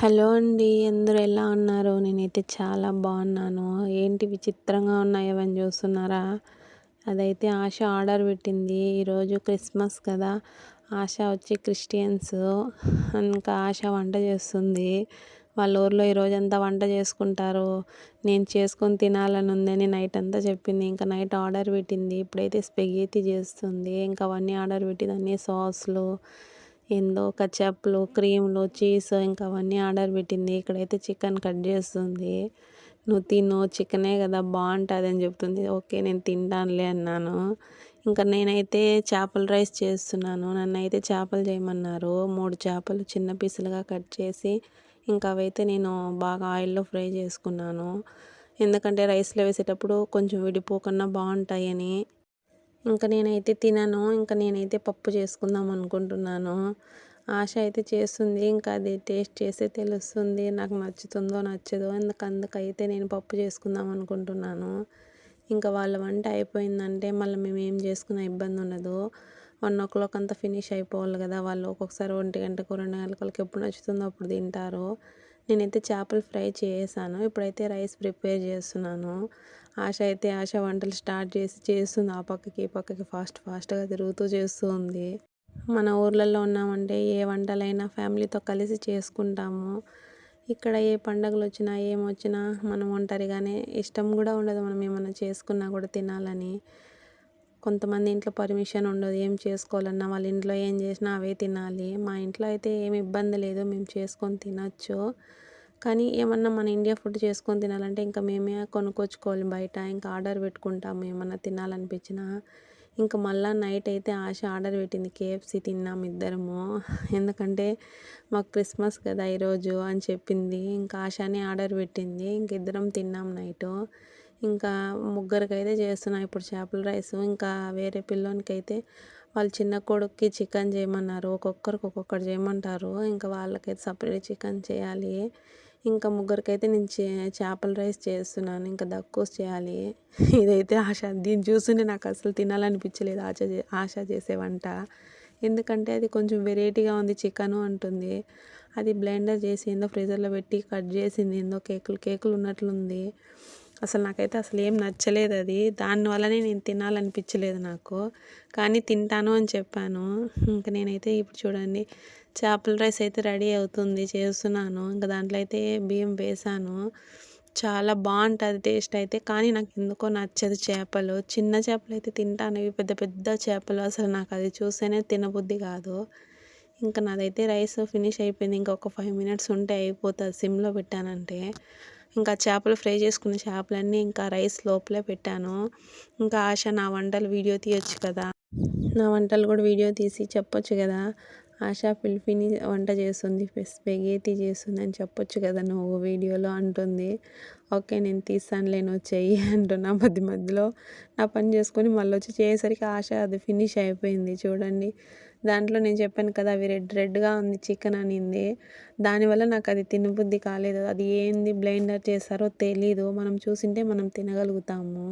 Hello అండి అందరూ ఎలా ఉన్నారు? నేనైతే చాలా బాగున్నాను. ఏంటి విచిత్రంగా ఉన్నాయి అవన్నీ చూస్తున్నారా? అదైతే ఆశ ఆర్డర్ పెట్టింది. ఈరోజు క్రిస్మస్ కదా. ఆశ వచ్చి క్రిస్టియన్స్. ఇంకా ఆశ వంట చేస్తుంది. వాళ్ళ ఊర్లో ఈరోజంతా వంట చేసుకుంటారు. నేను చేసుకొని తినాలని ఉందని నైట్ అంతా చెప్పింది. ఇంకా నైట్ ఆర్డర్ పెట్టింది. ఇప్పుడైతే స్పెగేతి చేస్తుంది. ఇంకా అవన్నీ ఆర్డర్ పెట్టింది అన్ని సాస్లు ఏందో కచప్లు క్రీమ్లు చీజ్ ఇంకా అవన్నీ ఆర్డర్ పెట్టింది. ఇక్కడైతే చికెన్ కట్ చేస్తుంది. నువ్వు తిను చికెనే కదా బాగుంటుంది అని చెప్తుంది. ఓకే నేను తింటానులే అన్నాను. ఇంకా నేనైతే చేపల రైస్ చేస్తున్నాను. నన్ను అయితే చేపలు చేయమన్నారు. మూడు చేపలు చిన్న పీసులుగా కట్ చేసి ఇంకా అవైతే నేను బాగా ఆయిల్లో ఫ్రై చేసుకున్నాను. ఎందుకంటే రైస్లో వేసేటప్పుడు కొంచెం విడిపోకుండా బాగుంటాయని ఇంకా నేనైతే తినను ఇంకా నేనైతే పప్పు చేసుకుందాం అనుకుంటున్నాను. ఆశ అయితే చేస్తుంది ఇంకా అది టేస్ట్ చేస్తే తెలుస్తుంది నాకు నచ్చుతుందో నచ్చదో. అందుకు అందుకైతే నేను పప్పు చేసుకుందాం అనుకుంటున్నాను. ఇంకా వాళ్ళ వంట అయిపోయిందంటే మళ్ళీ మేము ఏం చేసుకున్న ఇబ్బంది ఉండదు. వన్ ఓ క్లాక్ అంతా ఫినిష్ అయిపోవాలి కదా వాళ్ళు ఒక్కొక్కసారి ఒంటి గంటకు రెండు గంటలకు ఎప్పుడు నచ్చుతుందో అప్పుడు తింటారు. నేనైతే చేపలు ఫ్రై చేసాను ఇప్పుడైతే రైస్ ప్రిపేర్ చేస్తున్నాను. ఆశ అయితే ఆశ వంటలు స్టార్ట్ చేసి చేస్తుంది. ఆ పక్కకి ఈ పక్కకి ఫాస్ట్ ఫాస్ట్గా తిరుగుతూ చేస్తూ ఉంది మన ఊర్లలో ఉన్నామంటే ఏ వంటలైనా ఫ్యామిలీతో కలిసి చేసుకుంటాము. ఇక్కడ ఏ పండగలు వచ్చినా ఏమొచ్చినా మనం ఒంటరిగానే ఇష్టం కూడా ఉండదు. మనం ఏమైనా చేసుకున్నా కూడా తినాలని. కొంతమంది ఇంట్లో పర్మిషన్ ఉండదు. ఏం చేసుకోవాలన్నా వాళ్ళ ఇంట్లో ఏం చేసినా అవే తినాలి. మా ఇంట్లో అయితే ఏమి ఇబ్బంది లేదు. మేము చేసుకొని తినచ్చు. కానీ ఏమన్నా మన ఇండియా ఫుడ్ చేసుకొని తినాలంటే ఇంకా మేమే కొనుక్కొచ్చుకోవాలి బయట. ఇంకా ఆర్డర్ పెట్టుకుంటాము ఏమన్నా తినాలనిపించినా. ఇంకా మళ్ళీ నైట్ అయితే ఆశ ఆర్డర్ పెట్టింది కేఎఫ్సి తిన్నాము ఇద్దరము. ఎందుకంటే మాకు క్రిస్మస్ కదా ఈరోజు అని చెప్పింది. ఇంకా ఆశనే ఆర్డర్ పెట్టింది. ఇంక ఇద్దరం తిన్నాం నైటు. ఇంకా ముగ్గురికి అయితే చేస్తున్నా ఇప్పుడు చేపల రైస్. ఇంకా వేరే పిల్లోనికి అయితే చిన్న కొడుక్కి చికెన్ చేయమన్నారు. ఒక్కొక్కరికి ఒక్కొక్కరు చేయమంటారు. ఇంకా వాళ్ళకైతే సపరేట్ చికెన్ చేయాలి. ఇంకా ముగ్గురికైతే నేను చే చేపల రైస్ చేస్తున్నాను ఇంకా దక్కోస్ చేయాలి. ఇదైతే ఆశ. దీన్ని చూస్తుంటే నాకు అసలు తినాలనిపించలేదు. ఆశ ఆశ చేసే వంట. ఎందుకంటే అది కొంచెం వెరైటీగా ఉంది చికెను అంటుంది. అది బ్లెండర్ చేసి ఏందో ఫ్రీజర్లో పెట్టి కట్ చేసింది ఏందో కేకులు కేకులు ఉన్నట్లుంది. అసలు నాకైతే అసలు ఏం నచ్చలేదు అది. దానివల్లనే నేను తినాలనిపించలేదు నాకు. కానీ తింటాను అని చెప్పాను. ఇంకా నేనైతే ఇప్పుడు చూడండి చేపల రైస్ అయితే రెడీ అవుతుంది చేస్తున్నాను. ఇంకా దాంట్లో అయితే బియ్యం వేసాను. చాలా బాగుంటుంది టేస్ట్ అయితే. కానీ నాకు ఎందుకో నచ్చదు చేపలు. చిన్న చేపలు అయితే తింటాను. ఇవి పెద్ద పెద్ద చేపలు. అసలు నాకు అది చూస్తేనే తినబుద్ధి కాదు. ఇంకా నాదైతే రైస్ ఫినిష్ అయిపోయింది. ఇంకా ఒక ఫైవ్ మినిట్స్ ఉంటే అయిపోతుంది. సిమ్లో పెట్టానంటే. ఇంకా చేపలు ఫ్రై చేసుకున్న చేపలన్నీ ఇంకా రైస్ లోపలే పెట్టాను. ఇంకా ఆశ నా వంటలు వీడియో తీయొచ్చు కదా. నా వంటలు కూడా వీడియో తీసి చెప్పొచ్చు కదా. ఆశ ఫిల్ఫిని వంట చేస్తుంది స్పెగేతి చేస్తుంది అని చెప్పొచ్చు కదా నువ్వు వీడియోలో అంటుంది. ఓకే నేను తీస్తానులే నువ్వు చెయ్యి అంటున్నా మధ్య మధ్యలో. నా పని చేసుకొని మళ్ళీ వచ్చి చేసేసరికి ఆశ అది ఫినిష్ అయిపోయింది. చూడండి దాంట్లో నేను చెప్పాను కదా అవి రెడ్ రెడ్గా ఉంది చికెన్ అనింది. దానివల్ల నాకు అది తినబుద్ధి కాలేదు. అది ఏంది బ్లైండర్ చేస్తారో తెలీదు. మనం చూసింటే మనం తినగలుగుతాము.